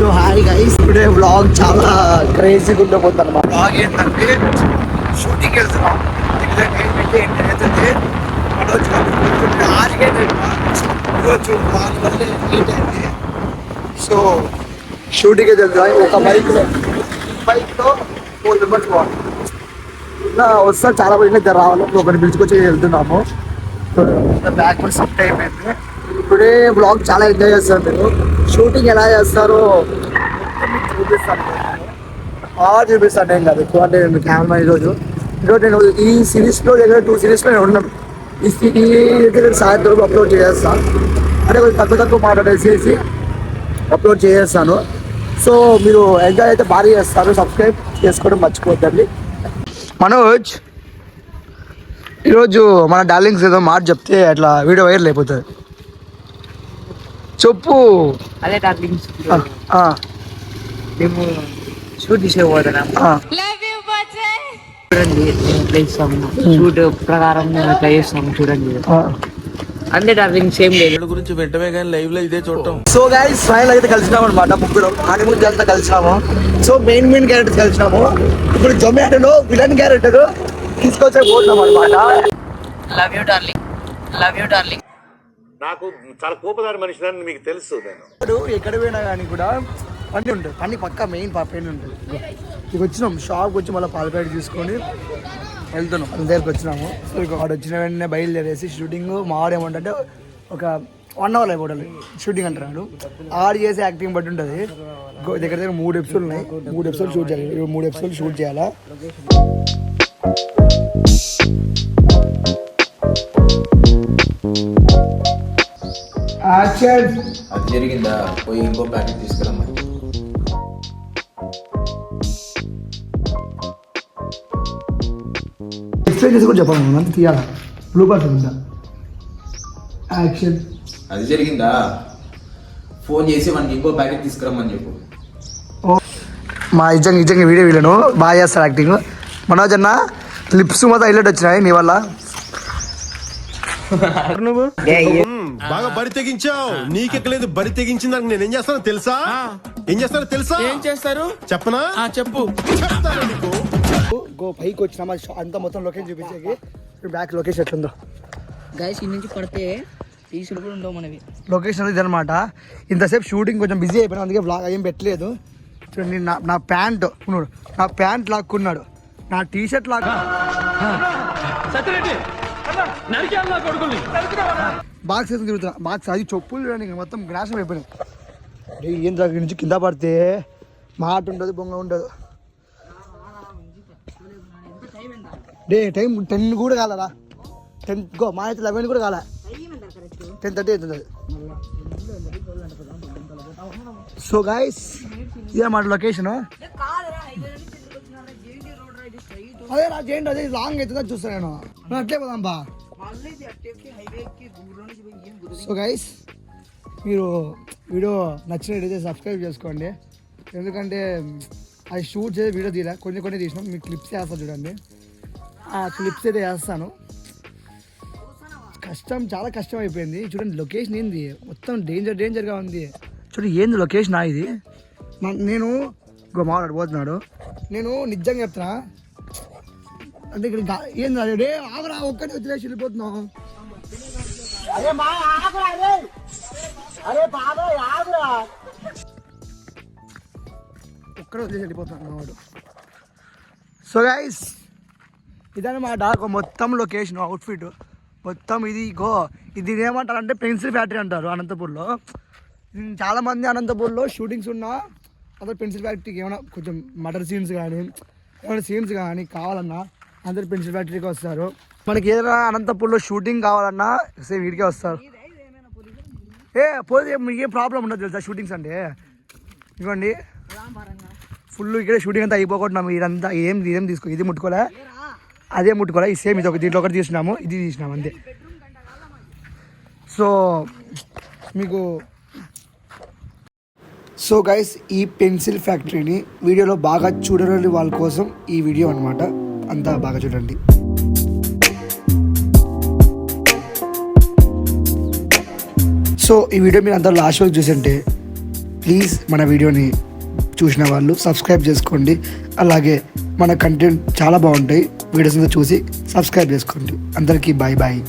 So hi guys ఇప్పుడే vlog చాలా క్రేజీగా ఉండబోతుంది అనమాట వ్లాగ్ ఏంటంటే షూటింగ్ వెళ్తున్నాం. ఎగ్జాక్ట్ ఏంటంటే ఏంటంటే మనోజ్ ఆరిగేట్ ఈరోజు సో షూటింగ్ వెళ్తున్నాం. ఒక బైక్ బైక్లో ఫోర్ మెంబర్స్ పోవాలి ఇలా వస్తా చాలా మంది రావాలి. ఒకరిని పిలుచుకొచ్చి వెళ్తున్నాము. బ్యాక్ కూడా షిఫ్ట్ అయిపోయింది. ఇప్పుడే బ్లాగ్ చాలా ఎంజాయ్ చేస్తారు మీరు షూటింగ్ ఎలా చేస్తారో చూపిస్తాను. బాగా చూపిస్తాను నేను కాదు. ఎక్కువ అంటే నేను కెమెరా ఈరోజు ఈరోజు నేను ఈ సిరీస్లో దగ్గర టూ సిరీస్లో నేను ఉన్నాను ఈ సి- ఈ సాయంత్రం అప్లోడ్ చేస్తాను అంటే కొంచెం తక్కువ తక్కువ మాట్లాడేసేసి అప్లోడ్ చేసేస్తాను. సో మీరు ఎంజాయ్ అయితే భారీ చేస్తారు. సబ్స్క్రైబ్ చేసుకోవడం మర్చిపోద్దండి. మనోజ్ ఈరోజు మన డార్లింగ్స్ ఏదో మాట చెప్తే అట్లా వీడియో వైరల్ అయిపోతుంది. చెప్పు. అదే ఆ, మేము షూట్ తీసే పోతున్నాం ఆ. చూడండి మేము ఎట్లా ఇస్తాము షూట్ ప్రకారం మేము ఎట్లా చేస్తాము చూడండి. ఆ. అంతే డార్లింగ్ సేమ్ లేదు. గురించి వెంటనే కానీ లైవ్లో ఇదే చూడటం. సో గైస్ ఫైనల్ అయితే కలిసినాం అనమాట ముగ్గురు. హనీమూన్ అంతా కలిసినాము. సో మెయిన్ మెయిన్ క్యారెక్టర్స్ కలిసినాము. ఇప్పుడు జొమాటోలో విలన్ క్యారెక్టర్ తీసుకొచ్చే పోతున్నాం అనమాట love you darling love you darling నాకు చాలా కోపదారి మనిషిని మీకు తెలుసు నేను. ఇప్పుడు ఎక్కడ పోయినా కానీ కూడా పని ఉంటుంది. పని పక్క మెయిన్ పని ఉంటుంది. ఇక వచ్చినాం. షాప్కి వచ్చి మళ్ళీ పాలపేట తీసుకొని వెళ్తున్నాం. వాళ్ళ దగ్గరికి వచ్చినాము. సో ఇక వాడు వచ్చిన వెంటనే బయలుదేరేసి షూటింగ్ మావాడు ఏమంటే ఒక వన్ అవర్ అయిపోవాలి షూటింగ్ అంటున్నాడు. ఆడు చేసే యాక్టింగ్ బట్టి ఉంటుంది. దగ్గర దగ్గర మూడు ఎపిసోడ్ ఉన్నాయి. మూడు ఎపిసోడ్ షూట్ చేయాలి. మూడు ఎపిసోడ్ షూట్ చేయాలా? యాక్షన్ అది జరిగిందా? పోయి ఇంకో ప్యాకెట్ తీసుకురమ్మని ఎక్స్ప్లెయిన్ చేసి కూడా చెప్పాలి అంత తీయాలా? బ్లూ పార్ట్ ఉందా. యాక్షన్ అది జరిగిందా? ఫోన్ చేసి మనకి ఇంకో ప్యాకెట్ తీసుకురమ్మని చెప్పు. మా నిజంగా నిజంగా వీడియో వీళ్ళను బాగా చేస్తారు యాక్టింగ్ మనోజ్ అన్న లిప్స్ మొత్తం హైలైట్ వచ్చినాయి నీ వల్ల. నువ్వు? బాగా బరి తెగించావు. నీకెక్కలేదు బరి తెగించిన దానికి నేను ఏం చేస్తానో తెలుసా? ఏం చేస్తానో తెలుసా? ఏం చేస్తారు? చెప్పనా? ఆ చెప్పు. చెప్తాను నీకు. గో పైకి వచ్చిన అంతా మొత్తం లొకేషన్ చూపించేకి. బ్యాక్ లొకేషన్ ఎట్లుందో. గైస్ ఇన్ని నుంచి పడితే పీసులు కూడా ఉండవు మనవి. లొకేషన్ ఇది అనమాట ఇంతసేపు షూటింగ్ కొంచెం బిజీ అయిపోయినా అందుకే బ్లాగ్ ఏం పెట్టలేదు. చూడండి నా నా ప్యాంట్ ఉన్నాడు. నా ప్యాంట్ లాక్కున్నాడు. నా టీ షర్ట్ లాక్ బాక్స్ వేసుకుని తిరుగుతున్నా. బాక్స్ అది చెప్పులు చూడండి మొత్తం గ్రాసం అయిపోయినాయి. రే, ఏం దగ్గర నుంచి కింద పడితే మాట ఉండదు బొంగ ఉండదు. డే టైం టెన్ కూడా కాలరా టెన్ గో మా అయితే లెవెన్ కూడా కాలే. టెన్ థర్టీ అవుతుంది సో గాయస్ ఇదే మాట లొకేషన్ అదే నా చేయండి అదే లాంగ్ అవుతుందా చూస్తాను నేను. నువ్వు అట్లే పోదాం బా సో గైస్ మీరు వీడియో నచ్చినట్టయితే సబ్స్క్రైబ్ చేసుకోండి. ఎందుకంటే అది షూట్ చేసి వీడియో తీయలే. కొన్ని కొన్ని తీసినాం. మీకు క్లిప్స్ వేస్తాను చూడండి. ఆ క్లిప్స్ అయితే వేస్తాను కష్టం చాలా కష్టం అయిపోయింది. చూడండి లొకేషన్ ఏంది? మొత్తం డేంజర్ డేంజర్గా ఉంది. చూడండి ఏంది లొకేషన్ ఇది? నేను ఇంకో మాట్లాడు పోతున్నాడు. నేను నిజంగా చెప్తున్నా. అంటే ఇక్కడ అది? డే ఆగరా ఒక్కటి వదిలేసి వెళ్ళిపోతున్నావు అరే మా ఆగురా అరే. అరే బాబాయ్ ఆగురా. ఒక్కడే వదిలేసి వెళ్ళిపోతున్నాడు వాడు. సో గైస్ ఇదన్నమాట మొత్తం లొకేషన్ అవుట్ఫిట్ మొత్తం ఇది గో ఇది ఏమంటారంటే పెన్సిల్ ఫ్యాక్టరీ అంటారు అనంతపూర్లో. ఉమ్, చాలా మంది అనంతపూర్లో షూటింగ్స్ ఉన్నా అసలు పెన్సిల్ ఫ్యాక్టరీకి ఏమైనా కొంచెం మటర్ సీన్స్ కానీ ఏమైనా సీన్స్ కానీ కావాలన్నా అందరు పెన్సిల్ ఫ్యాక్టరీకి వస్తారు. మనకి ఏదైనా అనంతపూర్లో షూటింగ్ కావాలన్నా సేమ్ వీడికే వస్తారు. ఏ పోతే మీకు ఏం ప్రాబ్లం ఉండదు తెలుసా షూటింగ్స్ అంటే? ఇదిగోండి. ఫుల్ ఇక్కడ షూటింగ్ అంతా అయిపోకుండా ఇదంతా ఏం ఇదేం తీసుకో ఇది ముట్టుకోలే? అదే ముట్టుకోలే ఈ సేమ్ ఇది ఒక దీంట్లో ఒకటి తీసినాము ఇది తీసినాము అంతే. సో మీకు సో గైస్ ఈ పెన్సిల్ ఫ్యాక్టరీని వీడియోలో బాగా చూడలేని వాళ్ళ కోసం ఈ వీడియో అన్నమాట. అంతా బాగా చూడండి. సో ఈ వీడియో మీరు అంతా లాస్ట్ వరకు చూసింటే ప్లీజ్ మన వీడియోని చూసిన వాళ్ళు సబ్స్క్రైబ్ చేసుకోండి. అలాగే మన కంటెంట్ చాలా బాగుంటాయి. వీడియోస్ అంతా చూసి సబ్స్క్రైబ్ చేసుకోండి. అందరికీ బాయ్ బాయ్